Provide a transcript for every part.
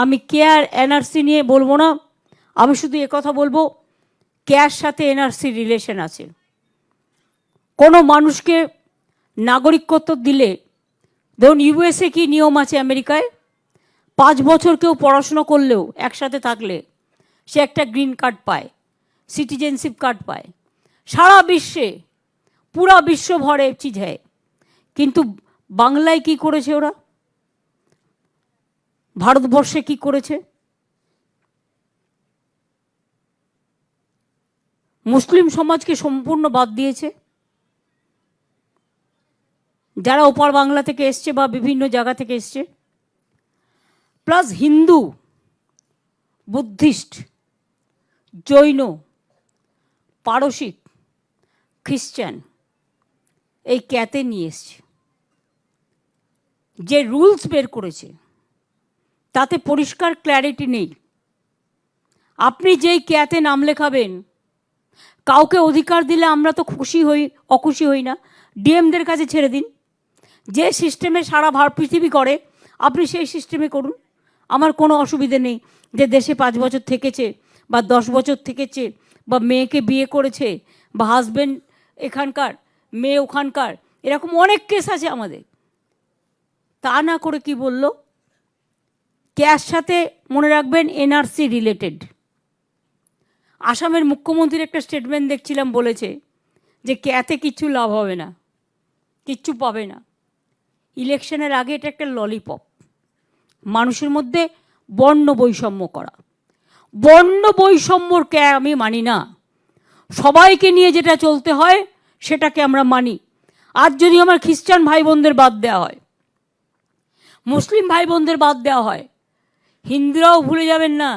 আমি care NRC নিয়ে বলব না। আমি শুধু কথা বলব, কেয়ার সাথে এনআরসি রিলেশন আছে। কোনো মানুষকে নাগরিকত্ব দিলে, ধরুন ইউএসএ কি নিয়ম আছে আমেরিকায়? পাঁচ বছর কেউ পড়াশুনো করলেও একসাথে থাকলে সে একটা গ্রিন কার্ড পায়, সিটিজেনশিপ কার্ড পায়। সারা বিশ্বে, পুরা বিশ্ব ভরে চিজ হয়। কিন্তু বাংলায় কি করেছে ওরা? ভারতবর্ষে কি করেছে? মুসলিম সমাজকে সম্পূর্ণ বাদ দিয়েছে। যারা ওপার বাংলা থেকে এসছে বা বিভিন্ন জায়গা থেকে এসছে। প্লাস হিন্দু, বুদ্ধিস্ট, জৈন, পারসিক খ্রিস্টান এই ক্যাতে নিয়ে এসছে। যে রুলস বের করেছে তাতে পরিষ্কার ক্ল্যারিটি নেই। আপনি যেই ক্যাতে নাম লেখাবেন, কাউকে অধিকার দিলে আমরা তো খুশি হই, অখুশি হই না। ডিএমদের কাছে ছেড়ে দিন। যে সিস্টেমে সারা ভার পৃথিবী করে আপনি সেই সিস্টেমে করুন। আমার কোনো অসুবিধে নেই যে দেশে পাঁচ বছর থেকেছে, বা দশ বছর থেকেছে, বা মেয়েকে বিয়ে করেছে, বা হাজব্যান্ড এখানকার, মেয়ে ওখানকার, এরকম অনেক কেস আছে আমাদের। তা না করে কি বলল? ক্যাশ সাথে মনে রাখবেন এনআরসি রিলেটেড। আসামের মুখ্যমন্ত্রীর একটা স্টেটমেন্ট দেখছিলাম বলেছে যে ক্যাতে কিচ্ছু লাভ হবে না, কিচ্ছু পাবে না। ইলেকশনের আগে এটা একটা ললিপপ। মানুষের মধ্যে বর্ণ বৈষম্য করা। বর্ণ বৈষম্যর কে আমি মানি না। সবাইকে নিয়ে যেটা চলতে হয় সেটাকে আমরা মানি। আজ যদি আমার খ্রিস্টান ভাই বোনদের বাদ দেওয়া হয়, মুসলিম ভাই বোনদের বাদ দেওয়া হয় হিন্দুরাও ভুলে যাবেন না।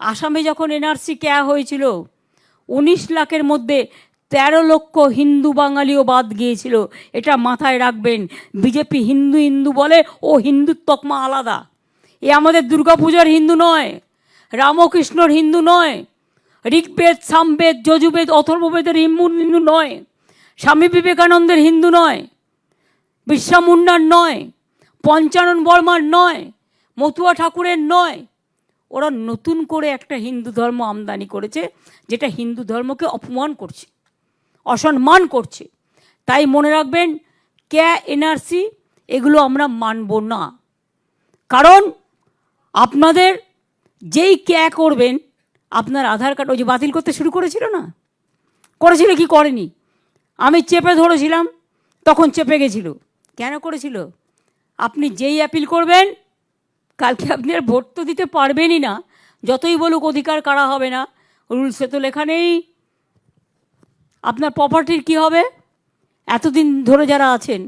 আসামে যখন এনআরসি কেয়া হয়েছিল, উনিশ লাখের মধ্যে তেরো লক্ষ হিন্দু বাঙালিও বাদ গিয়েছিল। এটা মাথায় রাখবেন, বিজেপি হিন্দু হিন্দু বলে, ও হিন্দুর তকমা আলাদা। এ আমাদের দুর্গাপূজার হিন্দু নয়, রামকৃষ্ণর হিন্দু নয়, ঋগ্বেদ, সামবেদ, যজুবেদ, অথর্ববেদের হিন্দু হিন্দু নয়, স্বামী বিবেকানন্দের হিন্দু নয় বিশ্বা মুন্ডার নয়, পঞ্চানন বর্মার নয় মতুয়া ঠাকুরের নয়। ওরা নতুন করে একটা হিন্দু ধর্ম আমদানি করেছে, যেটা হিন্দু ধর্মকে অপমান করছে, অসম্মান করছে। তাই মনে রাখবেন, ক্যা এনআরসি, এগুলো আমরা মানব না। কারণ আপনাদের যেই ক্যা করবেন, আপনার আধার কার্ড ওই যে বাতিল করতে শুরু করেছিল না? করেছিল কি করেনি? আমি চেপে ধরেছিলাম, তখন চেপে গেছিল। কেন করেছিল? আপনি যেই অ্যাপিল করবেন কালকে আপনি আর ভোট তো দিতে পারবেনই না। যতই বলুক অধিকার কারা হবে না, রুলসে তো লেখা নেই। আপনার প্রপার্টির কি হবে? এতদিন ধরে যারা আছেন,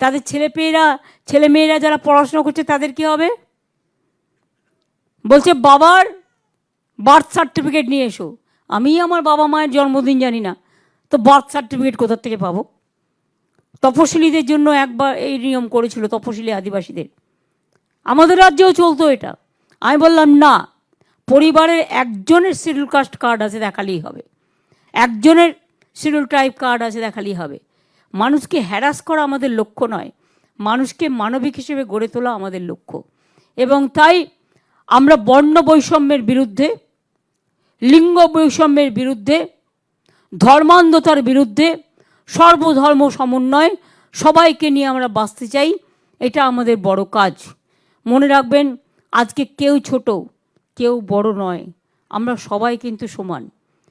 তাদের ছেলেপেয়েরা ছেলে মেয়েরা যারা পড়াশোনা করছে, তাদের কি হবে? বলছে, বাবার বার্থ সার্টিফিকেট নিয়ে এসো। আমি আমার বাবা মায়ের জন্মদিন জানি না, তো বার্থ সার্টিফিকেট কোথার থেকে পাবো? তপশিলীদের জন্য একবার এই নিয়ম করেছিল তপশিলি আদিবাসীদের। আমাদের রাজ্যেও চলতো এটা। আমি বললাম, না, পরিবারের একজনের শিডিউল কাস্ট কার্ড আছে, দেখালেই হবে। একজনের শিডিউল টাইপ কার্ড আছে, দেখালেই হবে। মানুষকে হ্যারাস করা আমাদের লক্ষ্য নয়। মানুষকে মানবিক হিসেবে গড়ে তোলা আমাদের লক্ষ্য। এবং তাই আমরা বর্ণ বৈষম্যের বিরুদ্ধে, লিঙ্গ বৈষম্যের বিরুদ্ধে, ধর্মান্ধতার বিরুদ্ধে, সর্বধর্ম সমন্বয় সবাইকে নিয়ে আমরা বাঁচতে চাই। এটা আমাদের বড় কাজ। মনে রাখবেন আজকে কেউ ছোট কেউ বড় নয়। আমরা সবাই কিন্তু সমান।